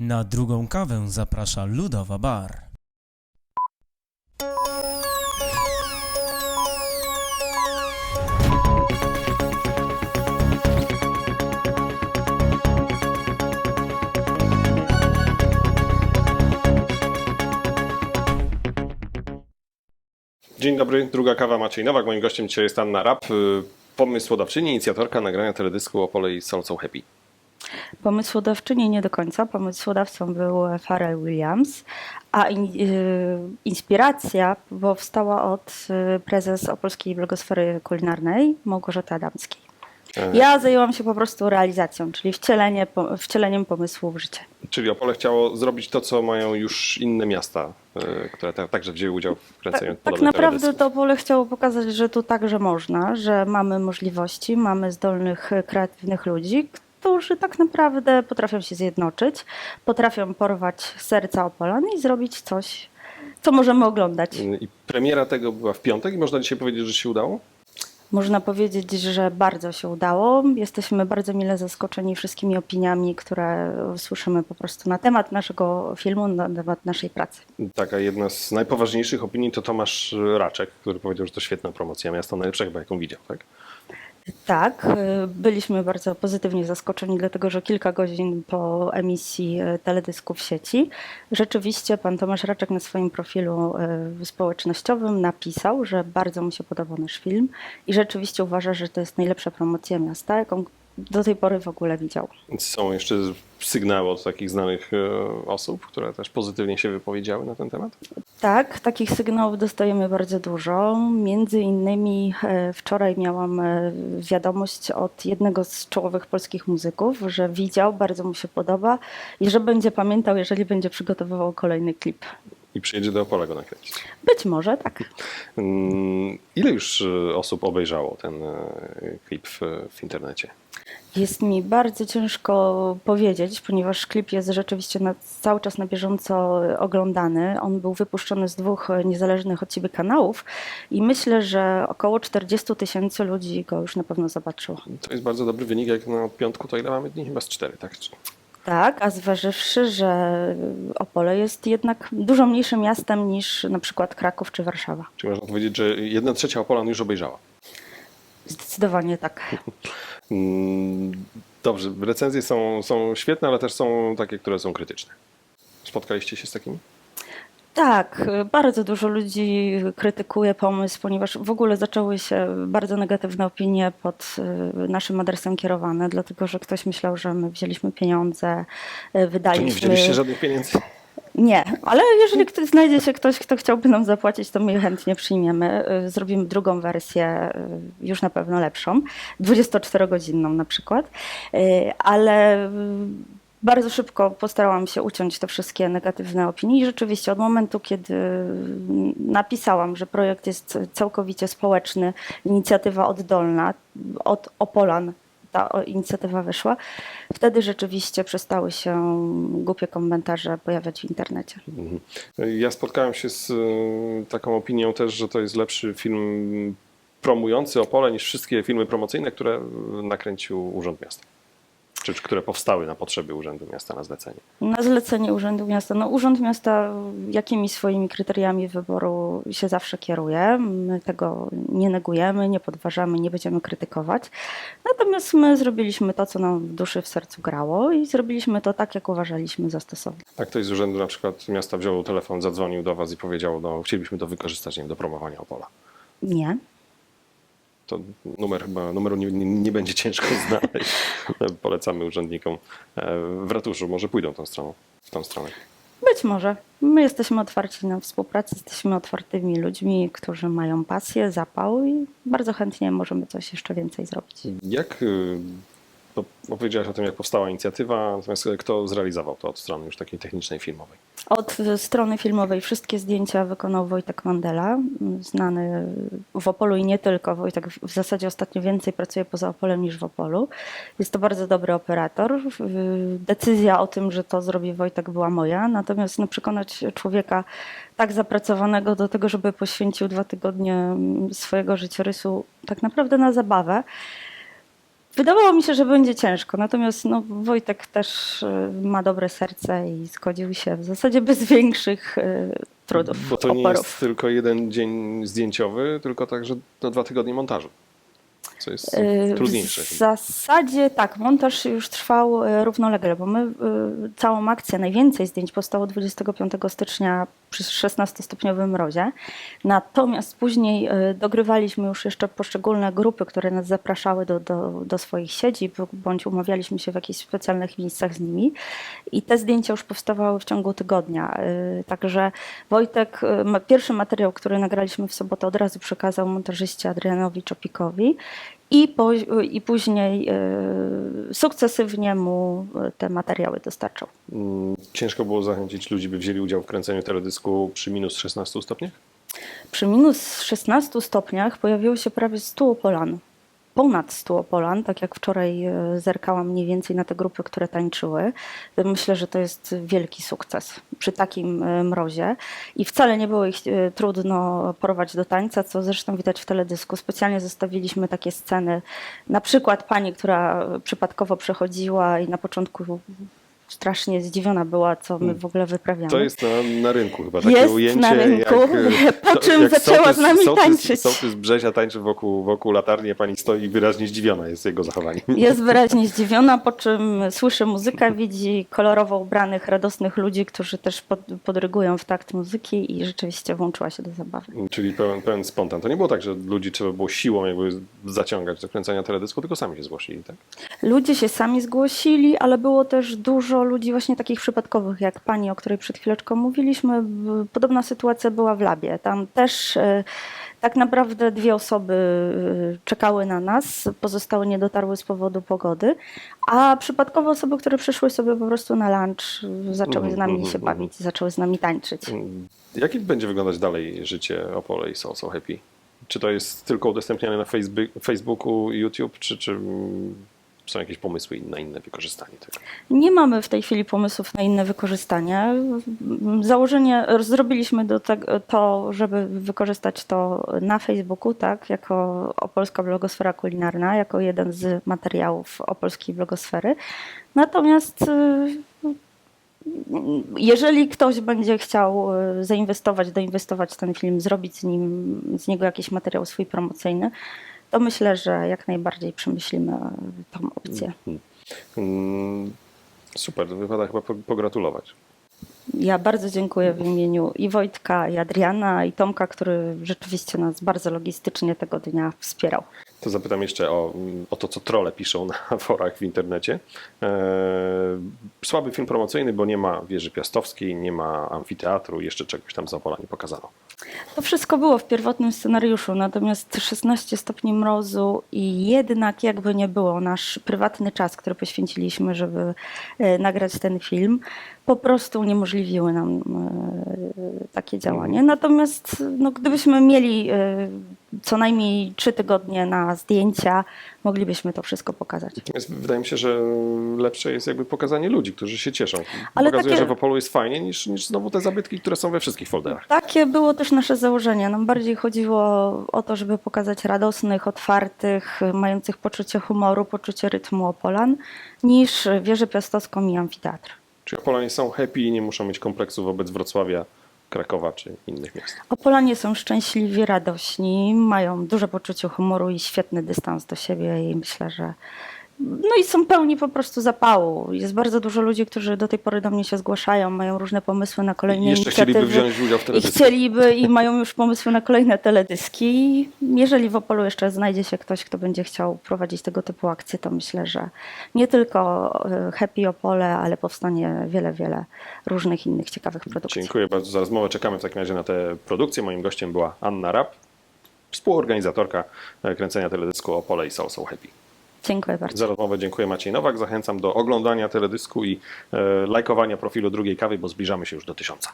Na drugą kawę zaprasza Ludowa Bar. Dzień dobry, druga kawa Maciej Nowak. Moim gościem dzisiaj jest Anna Rapp, y, pomysłodawczyni, inicjatorka nagrania teledysku Opole i Soul So Happy. Pomysłodawczyni nie do końca. Pomysłodawcą był Pharrell Williams, a in, y, inspiracja powstała od y, prezes Opolskiej Blogosfery Kulinarnej Małgorzaty Adamskiej. E, Ja zajęłam się po prostu realizacją, czyli wcielenie, wcieleniem pomysłu w życie. Czyli Opole chciało zrobić to, co mają już inne miasta, y, które ta, także wzięły udział w kręceniu Tak, tak naprawdę to pole chciało pokazać, że tu także można, że mamy możliwości, mamy zdolnych, e, kreatywnych ludzi, którzy tak naprawdę potrafią się zjednoczyć, potrafią porwać serca Opolan i zrobić coś, co możemy oglądać. I premiera tego była w piątek i można dzisiaj powiedzieć, że się udało? Można powiedzieć, że bardzo się udało. Jesteśmy bardzo mile zaskoczeni wszystkimi opiniami, które słyszymy po prostu na temat naszego filmu, na temat naszej pracy. Taka jedna z najpoważniejszych opinii to Tomasz Raczek, który powiedział, że to świetna promocja miasta, najlepsza chyba jaką widział, tak? Tak, y, byliśmy bardzo pozytywnie zaskoczeni, dlatego że kilka godzin po emisji y, teledysku w sieci rzeczywiście pan Tomasz Raczek na swoim profilu y, społecznościowym napisał, że bardzo mu się podobał nasz film i rzeczywiście uważa, że to jest najlepsza promocja miasta, jaką do tej pory w ogóle widział. Są jeszcze sygnały od takich znanych y, osób, które też pozytywnie się wypowiedziały na ten temat? Tak, takich sygnałów dostajemy bardzo dużo. Między innymi e, wczoraj miałam e, wiadomość od jednego z czołowych polskich muzyków, że widział, bardzo mu się podoba i że będzie pamiętał, jeżeli będzie przygotowywał kolejny klip. I przyjedzie do Opola go nakręcić. Być może tak. Mm, Ile już osób obejrzało ten klip w, w internecie? Jest mi bardzo ciężko powiedzieć, ponieważ klip jest rzeczywiście na, cały czas na bieżąco oglądany. On był wypuszczony z dwóch niezależnych od siebie kanałów i myślę, że około 40 tysięcy ludzi go już na pewno zobaczyło. To jest bardzo dobry wynik, jak na piątku to ile mamy dni? Chyba z cztery, tak? Tak, a zważywszy, że Opole jest jednak dużo mniejszym miastem niż na przykład Kraków czy Warszawa. Czyli można powiedzieć, że jedna trzecia Opolan już obejrzała. Zdecydowanie tak. Mm, Dobrze, recenzje są, są świetne, ale też są takie, które są krytyczne. Spotkaliście się z takimi? Tak, bardzo dużo ludzi krytykuje pomysł, ponieważ w ogóle zaczęły się bardzo negatywne opinie pod y, naszym adresem kierowane, dlatego że ktoś myślał, że my wzięliśmy pieniądze, y, Czy nie wydaliśmy. wzięliście żadnych pieniędzy? Nie, ale jeżeli ktoś, znajdzie się ktoś, kto chciałby nam zapłacić, to my chętnie przyjmiemy. Y, Zrobimy drugą wersję, y, już na pewno lepszą, 24-godzinną na przykład, Y, ale bardzo szybko postarałam się uciąć te wszystkie negatywne opinie i rzeczywiście od momentu, kiedy napisałam, że projekt jest całkowicie społeczny, inicjatywa oddolna, od Opolan ta inicjatywa wyszła, wtedy rzeczywiście przestały się głupie komentarze pojawiać w internecie. Mhm. Ja spotkałem się z y, taką opinią też, że to jest lepszy film promujący Opole niż wszystkie filmy promocyjne, które y, nakręcił Urząd Miasta. Czy, czy które powstały na potrzeby Urzędu Miasta na zlecenie. Na zlecenie Urzędu Miasta. No, Urząd Miasta jakimi swoimi kryteriami wyboru się zawsze kieruje. My tego nie negujemy, nie podważamy, nie będziemy krytykować. Natomiast my zrobiliśmy to, co nam w duszy, w sercu grało i zrobiliśmy to tak, jak uważaliśmy za stosowne. A ktoś z Urzędu na przykład Miasta wziął telefon, zadzwonił do Was i powiedział, no chcielibyśmy to wykorzystać nie wiem, do promowania Opola. Nie. To numer chyba, numeru nie, nie, nie będzie ciężko znaleźć. Polecamy urzędnikom e, w ratuszu, może pójdą tą stroną, w tą stronę. Być może. My jesteśmy otwarci na współpracę, jesteśmy otwartymi ludźmi, którzy mają pasję, zapał i bardzo chętnie możemy coś jeszcze więcej zrobić. Jak, y, bo opowiedziałaś o tym, jak powstała inicjatywa, natomiast kto zrealizował to od strony już takiej technicznej, filmowej? Od strony filmowej wszystkie zdjęcia wykonał Wojtek Mandela, znany w Opolu i nie tylko. Wojtek w zasadzie ostatnio więcej pracuje poza Opolem niż w Opolu. Jest to bardzo dobry operator. Decyzja o tym, że to zrobi Wojtek była moja, natomiast no, przekonać człowieka tak zapracowanego do tego, żeby poświęcił dwa tygodnie swojego życiorysu tak naprawdę na zabawę, Wydawało mi się, że będzie ciężko, natomiast no, Wojtek też y, ma dobre serce i zgodził się w zasadzie bez większych y, trudów, Bo to nie oporów. jest tylko jeden dzień zdjęciowy, tylko także no, dwa tygodnie montażu. Co jest Y, trudniejsze. W zasadzie tak, montaż już trwał y, równolegle, bo my y, całą akcję, najwięcej zdjęć powstało 25 stycznia przy 16-stopniowym mrozie. Natomiast później dogrywaliśmy już jeszcze poszczególne grupy, które nas zapraszały do, do, do swoich siedzib, bądź umawialiśmy się w jakichś specjalnych miejscach z nimi. I te zdjęcia już powstawały w ciągu tygodnia. Także Wojtek, pierwszy materiał, który nagraliśmy w sobotę, od razu przekazał montażyście Adrianowi Czopikowi. I, po, I później y, sukcesywnie mu te materiały dostarczał. Mm, Ciężko było zachęcić ludzi, by wzięli udział w kręceniu teledysku przy minus 16 stopniach? Przy minus 16 stopniach pojawiło się prawie 100 opolan. Ponad 100 opolan, tak jak wczoraj e, zerkałam mniej więcej na te grupy, które tańczyły. Myślę, że to jest wielki sukces przy takim e, mrozie. I wcale nie było ich e, trudno porwać do tańca, co zresztą widać w teledysku. Specjalnie zostawiliśmy takie sceny. Na przykład pani, która przypadkowo przechodziła i na początku strasznie zdziwiona była, co my w ogóle wyprawiamy. To jest na, na rynku chyba takie Jest ujęcie. na rynku, jak, po czym jak zaczęła sołtys, z nami sołtys, tańczyć. Sołtys Brzezia tańczy wokół, wokół latarni, a pani stoi wyraźnie zdziwiona jest jego zachowaniem. Jest wyraźnie zdziwiona, po czym słyszy muzykę, widzi kolorowo ubranych, radosnych ludzi, którzy też pod, podrygują w takt muzyki i rzeczywiście włączyła się do zabawy. Czyli pełen, pełen spontan. To nie było tak, że ludzi trzeba było siłą jakby zaciągać do kręcenia teledysku, tylko sami się zgłosili, tak? Ludzie się sami zgłosili, ale było też dużo ludzi właśnie takich przypadkowych, jak pani, o której przed chwileczką mówiliśmy. Podobna sytuacja była w labie. Tam też e, tak naprawdę dwie osoby e, czekały na nas, pozostałe nie dotarły z powodu pogody, a przypadkowe osoby, które przyszły sobie po prostu na lunch, zaczęły z nami się bawić, zaczęły z nami tańczyć. Mm, Jak będzie wyglądać dalej życie Opole i So So Happy? Czy to jest tylko udostępniane na Facebook, Facebooku, YouTube, czy, czy są jakieś pomysły na inne wykorzystanie tego? Nie mamy w tej chwili pomysłów na inne wykorzystanie. Założenie zrobiliśmy do to, żeby wykorzystać to na Facebooku, tak, jako opolska blogosfera kulinarna, jako jeden z materiałów opolskiej blogosfery. Natomiast y, jeżeli ktoś będzie chciał y, zainwestować, doinwestować ten film, zrobić z nim, z niego jakiś materiał swój promocyjny, to myślę, że jak najbardziej przemyślimy y, tą opcję. Mm, Super, to wypada chyba po- pogratulować. Ja bardzo dziękuję w imieniu i Wojtka, i Adriana, i Tomka, który rzeczywiście nas bardzo logistycznie tego dnia wspierał. To zapytam jeszcze o, o to, co trole piszą na forach w internecie. Eee, słaby film promocyjny, bo nie ma wieży piastowskiej, nie ma amfiteatru, jeszcze czegoś tam z Opola nie pokazano. To wszystko było w pierwotnym scenariuszu, natomiast 16 stopni mrozu i jednak jakby nie było, nasz prywatny czas, który poświęciliśmy, żeby e, nagrać ten film, po prostu uniemożliwiły nam e, takie działanie. Natomiast no, gdybyśmy mieli e, co najmniej trzy tygodnie na zdjęcia, moglibyśmy to wszystko pokazać. Natomiast wydaje mi się, że lepsze jest jakby pokazanie ludzi, którzy się cieszą. Ale Pokazuje, takie- że w Opolu jest fajnie, niż, niż znowu te zabytki, które są we wszystkich folderach. Takie było też nasze założenie. Nam bardziej chodziło o to, żeby pokazać radosnych, otwartych, mających poczucie humoru, poczucie rytmu Opolan, niż wieżę piastowską i amfiteatr. Czy Opolanie są happy i nie muszą mieć kompleksu wobec Wrocławia, Krakowa czy innych miast? Opolanie są szczęśliwi, radośni, mają duże poczucie humoru i świetny dystans do siebie i myślę, że no i są pełni po prostu zapału. Jest bardzo dużo ludzi, którzy do tej pory do mnie się zgłaszają, mają różne pomysły na kolejne I jeszcze chcieliby inicjatywy. wziąć udział w I chcieliby i mają już pomysły na kolejne teledyski. I Jeżeli w Opolu jeszcze znajdzie się ktoś, kto będzie chciał prowadzić tego typu akcje, to myślę, że nie tylko e, Happy Opole, ale powstanie wiele, wiele różnych innych ciekawych produkcji. Dziękuję bardzo za rozmowę. Czekamy w takim razie na tę produkcję. Moim gościem była Anna Rapp, współorganizatorka e, kręcenia teledysku Opole i So So Happy. Dziękuję bardzo. Za rozmowę dziękuję Maciej Nowak. Zachęcam do oglądania teledysku i e, lajkowania profilu drugiej kawy, bo zbliżamy się już do tysiąca.